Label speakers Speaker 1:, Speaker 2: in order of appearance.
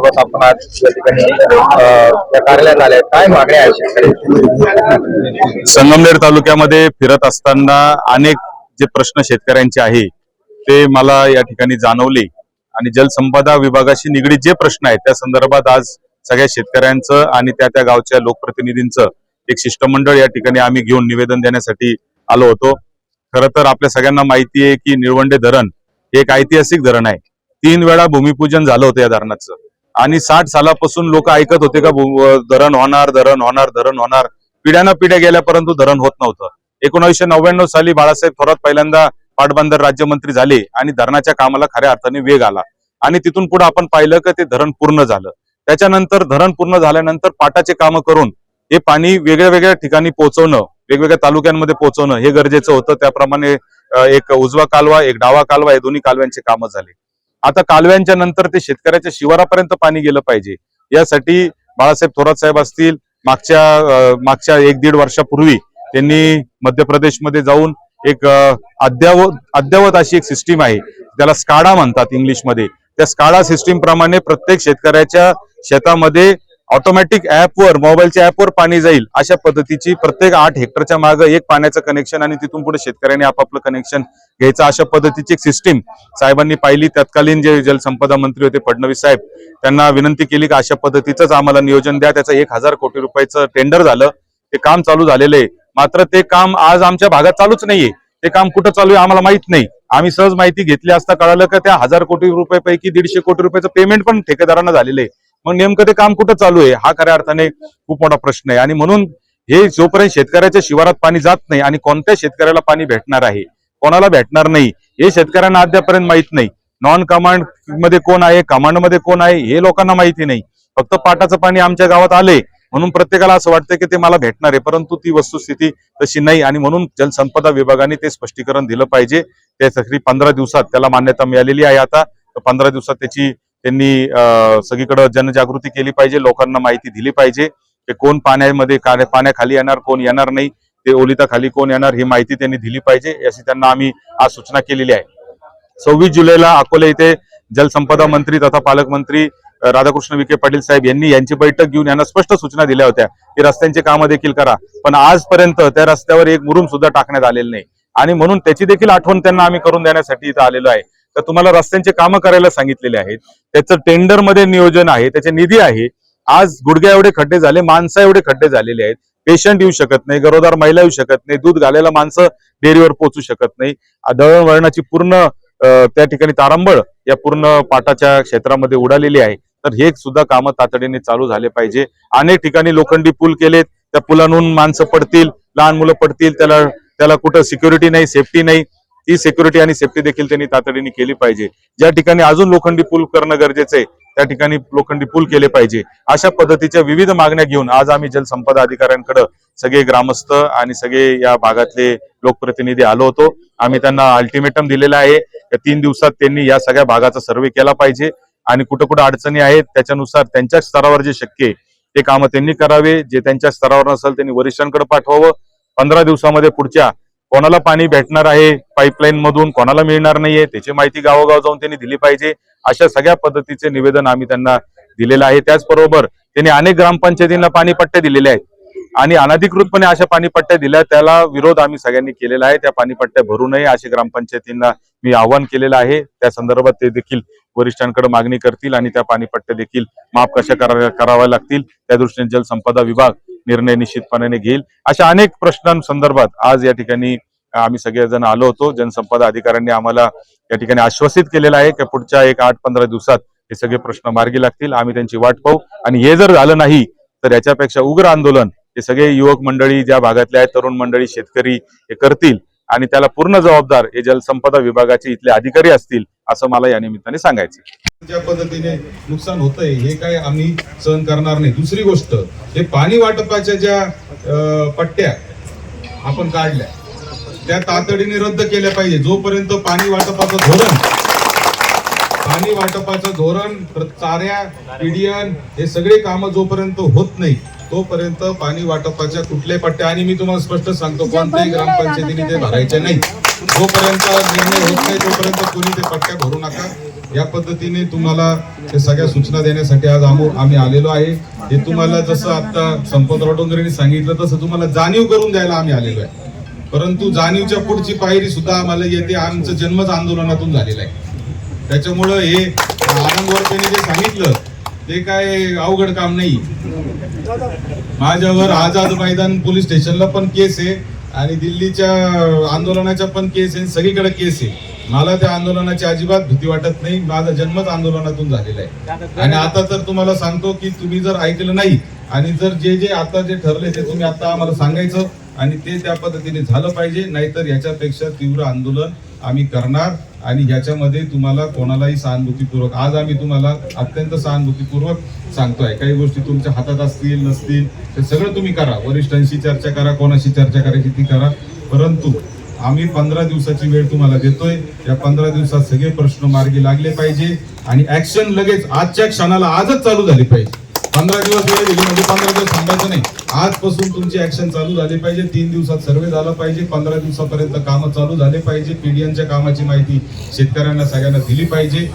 Speaker 1: संदर्भात आपण आज या ठिकाणी या कार्यालयात आले. काय मागण्या आहेत शेतकऱ्यांच्या
Speaker 2: संगमनेर तालुक्यामध्ये फिरत असताना अनेक जे प्रश्न शेतकऱ्यांचे आहे ते मला या ठिकाणी जाणवले. आणि जलसंपदा विभागाशी निगडीत जे प्रश्न आहेत त्या संदर्भात आज सगळ्या शेतकऱ्यांचं आणि त्या त्या गावच्या लोकप्रतिनिधींचं एक शिष्टमंडळ या ठिकाणी आम्ही घेऊन निवेदन देण्यासाठी आलो होतो. खरं तर आपल्या सगळ्यांना माहिती आहे की निळवंडे धरण हे एक ऐतिहासिक धरण आहे. तीन वेळा भूमिपूजन झालं होतं या धरणाचं. आणि साठ सालापासून लोक ऐकत होते का धरण होणार धरण होणार धरण होणार. पिढ्यानं पिढ्या गेल्या परंतु धरण होत नव्हतं. एकोणीसशे नव्याण्णव साली बाळासाहेब थोरात पहिल्यांदा पाटबंदर राज्यमंत्री झाले आणि धरणाच्या कामाला खऱ्या अर्थाने वेग आला. आणि तिथून पुढे आपण पाहिलं की ते धरण पूर्ण झालं. त्याच्यानंतर धरण पूर्ण झाल्यानंतर पाटाचे कामं करून हे पाणी वेगळ्या वेगळ्या ठिकाणी पोहोचवणं वेगवेगळ्या तालुक्यांमध्ये पोहोचवणं हे गरजेचं होतं. त्याप्रमाणे एक उजवा कालवा एक डावा कालवा हे दोन्ही कालव्यांचे कामं झाले. आता कालव्यांच्या नंतर ते शेतकऱ्याच्या शिवारापर्यंत पाणी गेलं पाहिजे. यासाठी बाळासाहेब थोरात साहेब असतील मागच्या मागच्या एक दीड वर्षापूर्वी त्यांनी मध्य प्रदेशमध्ये जाऊन एक अद्यावत अद्यावत अशी एक सिस्टीम आहे. त्याला स्काडा म्हणतात इंग्लिशमध्ये. त्या स्काडा सिस्टीम प्रमाणे प्रत्येक शेतकऱ्याच्या शेतामध्ये ऑटोमॅटिक ऍपवर मोबाईलच्या ऍपवर पाणी जाईल अशा पद्धतीची प्रत्येक आठ हेक्टरच्या मागे एक पाण्याचं कनेक्शन आणि तिथून पुढे शेतकऱ्यांनी आपापलं कनेक्शन घ्यायचं. अशा पद्धतीची एक सिस्टीम साहेबांनी पाहिली. तत्कालीन जे जलसंपदा मंत्री होते फडणवीस साहेब त्यांना विनंती केली की अशा पद्धतीचंच आम्हाला नियोजन द्या. त्याचं एक हजार कोटी रुपयाचं टेंडर झालं. ते काम चालू झालेलं आहे. मात्र ते काम आज आमच्या भागात चालूच नाहीये. ते काम कुठं चालू आहे आम्हाला माहीत नाही. आम्ही सहज माहिती घेतली असता कळालं का त्या हजार कोटी रुपयापैकी दीडशे कोटी रुपयाचं पेमेंट पण ठेकेदारांना झालेलं आहे. मग नेमकं ते काम कुठं चालू आहे? हा खऱ्या अर्थाने खूप मोठा प्रश्न आहे. आणि म्हणून हे जोपर्यंत शेतकऱ्याच्या शिवारात पाणी जात नाही आणि कोणत्या शेतकऱ्याला पाणी भेटणार आहे कोणाला भेटणार नाही हे शेतकऱ्यांना अद्यापर्यंत माहीत नाही. नॉन कमांडमध्ये कोण आहे कमांडमध्ये कोण आहे हे लोकांना माहिती नाही. फक्त पाटाचं पाणी आमच्या गावात आले म्हणून प्रत्येकाला असं वाटतं की ते मला भेटणार आहे परंतु ती वस्तुस्थिती तशी नाही. आणि म्हणून जलसंपदा विभागाने ते स्पष्टीकरण दिलं पाहिजे. त्यासाठी पंधरा दिवसात त्याला मान्यता मिळालेली आहे आता. तर पंधरा दिवसात त्याची त्यांनी अं, सगळीकडे जनजागृती केली पाहिजे लोकांना माहिती दिली पाहिजे ते कोण पाण्यामध्ये पाण्याखाली येणार कोण येणार नाही ते ओलिताखाली कोण येणार ही माहिती त्यांनी दिली पाहिजे अशी त्यांना आम्ही आज सूचना केलेली आहे. सव्वीस जुलैला अकोले इथे जलसंपदा मंत्री तथा पालकमंत्री राधाकृष्ण विखे पाटील साहेब यांनी यांची बैठक घेऊन यांना स्पष्ट सूचना दिल्या होत्या की रस्त्यांची कामं देखील करा पण आजपर्यंत त्या रस्त्यावर एक मुरुम सुद्धा टाकण्यात आलेलं नाही. आणि म्हणून त्याची देखील आठवण त्यांना आम्ही करून देण्यासाठी इथं आलेलो आहे. तर तुम्हाला रस्त्यांचे कामं करायला सांगितलेले आहेत. त्याचं टेंडरमध्ये नियोजन आहे त्याचे निधी आहे. आज गुडघ्या एवढे खड्डे झाले माणसं एवढे खड्डे झालेले आहेत. पेशंट येऊ शकत नाही गरोदार महिला येऊ शकत नाही दूध घालायला माणसं डेअरीवर पोहोचू शकत नाही. दळणवळणाची पूर्ण त्या ठिकाणी तारांबळ या पूर्ण पाटाच्या क्षेत्रामध्ये उडालेली आहे. तर हे सुद्धा कामं तातडीने चालू झाले पाहिजे. अनेक ठिकाणी लोखंडी पूल केलेत. त्या पुलांहून माणसं पडतील लहान मुलं पडतील त्याला त्याला कुठं सिक्युरिटी नाही सेफ्टी नाही. ती सिक्युरिटी आणि सेफ्टी देखील त्यांनी तातडीने केली पाहिजे. ज्या ठिकाणी अजून लोखंडी पूल करणं गरजेचं आहे त्या ठिकाणी लोखंडी पूल केले पाहिजे. अशा पद्धतीच्या विविध मागण्या घेऊन आज आम्ही जलसंपदा अधिकाऱ्यांकडे सगळे ग्रामस्थ आणि सगळे या भागातले लोकप्रतिनिधी आलो होतो. आम्ही त्यांना अल्टिमेटम दिलेला आहे त्या तीन दिवसात त्यांनी या सगळ्या भागाचा सर्वे केला पाहिजे. आणि कुठं कुठं अडचणी आहेत त्याच्यानुसार त्यांच्या स्तरावर जे शक्य आहे ते कामं त्यांनी करावे. जे त्यांच्या स्तरावर नसेल त्यांनी वरिष्ठांकडे पाठवावं. पंधरा दिवसामध्ये पुढच्या कोणाला पाणी भेटणार आहे पाईपलाईन मधून कोणाला मिळणार नाहीये त्याची माहिती गावोगाव जाऊन त्यांनी दिली पाहिजे. अशा सगळ्या पद्धतीचे निवेदन आम्ही त्यांना दिलेलं आहे. त्याचबरोबर त्यांनी अनेक ग्रामपंचायतींना पाणीपट्ट्या दिलेले आहेत. आणि अनधिकृतपणे अशा पाणीपट्ट्या दिल्या त्याला विरोध आम्ही सगळ्यांनी केलेला आहे. त्या पाणीपट्ट्या भरू नये असे ग्रामपंचायतींना मी आवाहन केलेलं आहे. त्या संदर्भात ते देखील वरिष्ठांकडे मागणी करतील आणि त्या पाणीपट्ट्या देखील माफ कशा करा कराव्या लागतील. त्या दृष्टीने जलसंपदा विभाग निर्णय निश्चितपणाने घेईल. अशा अनेक प्रश्नांसंदर्भात आज या ठिकाणी आम्ही सगळेजण आलो होतो. जनसंपदा अधिकाऱ्यांनी आम्हाला या ठिकाणी आश्वासित केलेलं आहे की पुढच्या एक आठ पंधरा दिवसात हे सगळे प्रश्न मार्गी लागतील. आम्ही त्यांची वाट पाहू. आणि हे जर झालं नाही तर याच्यापेक्षा उग्र आंदोलन हे सगळे युवक मंडळी ज्या भागातले आहेत तरुण मंडळी शेतकरी हे करतील. आणि त्याला पूर्ण जबाबदार हे जलसंपदा विभागाचे इथले अधिकारी असतील असं मला या निमित्ताने सांगायचं
Speaker 3: ज्या पद्धतीने नुकसान होतंय हे काय आम्ही सहन करणार नाही. दुसरी गोष्ट हे पाणी वाटपाच्या ज्या पट्ट्या आपण काढल्या त्या तातडीने रद्द केल्या पाहिजे. जोपर्यंत पाणी वाटपाचं धोरण पाणी वाटपाचं धोरण चाऱ्या पिडियन हे सगळे कामं जोपर्यंत होत नाही तोपर्यंत पाणी वाटपाच्या कुठल्याही पट्ट्या आणि मी तुम्हाला स्पष्ट सांगतो कोणत्याही ग्रामपंचायतीने ते भरायचे नाही.
Speaker 2: जोपर्यंत निर्णय होत नाही तोपर्यंत कोणी ते पट्ट्या भरू नका. या पद्धतीने तुम्हाला ते सगळ्या सूचना देण्यासाठी आज आम्ही आलेलो आहे. हे तुम्हाला जसं आता संपतराव डोंगरेंनी सांगितलं तसं तुम्हाला जाणीव करून द्यायला आम्ही आलेलो आहे. परंतु जाणीवच्या पुढची पायरी सुद्धा आम्हाला येते आमचं जन्मच आंदोलनातून झालेला आहे. त्याच्यामुळं हे आनंद जे सांगितलं ते काय अवघड काम नाही. माझ्यावर आझाद मैदान पोलीस स्टेशनला पण केस आहे. आणि दिल्लीच्या आंदोलनाच्या पण केस आहे सगळीकडे केस आहे. मला त्या आंदोलनाची अजिबात भीती वाटत नाही. माझा जन्मच आंदोलनातून झालेला आहे. आणि आता तर तुम्हाला सांगतो की तुम्ही जर ऐकलं नाही आणि जर जे जे आता जे ठरले ते तुम्ही आता आम्हाला सांगायचं आणि ते त्या पद्धतीने झालं पाहिजे. नाहीतर याच्यापेक्षा तीव्र आंदोलन आम्ही करणार. आणि ज्याच्यामध्ये तुम्हाला कोणालाही सहानुभूतीपूर्वक आज आम्ही तुम्हाला अत्यंत सहानुभूतीपूर्वक सांगतोय काही गोष्टी तुमच्या हातात असतील नसतील ते सगळं तुम्ही करा. वरिष्ठांशी चर्चा करा कोणाशी चर्चा करायची ती करा. परंतु आम्ही पंधरा दिवसाची वेळ तुम्हाला देतोय. या पंधरा दिवसात सगळे प्रश्न मार्गी लागले पाहिजे आणि ऍक्शन लगेच आजच्या क्षणाला आजच चालू झाली पाहिजे. पंधरा दिवस वेळ दिली म्हणजे पंधरा दिवस थांबायचं नाही. आजपासून तुमची ऍक्शन चालू झाली पाहिजे. तीन दिवसात सर्वे झाला पाहिजे. पंधरा दिवसापर्यंत कामं चालू झाले पाहिजे. पीडीएनच्या कामाची माहिती शेतकऱ्यांना सगळ्यांना दिली पाहिजे.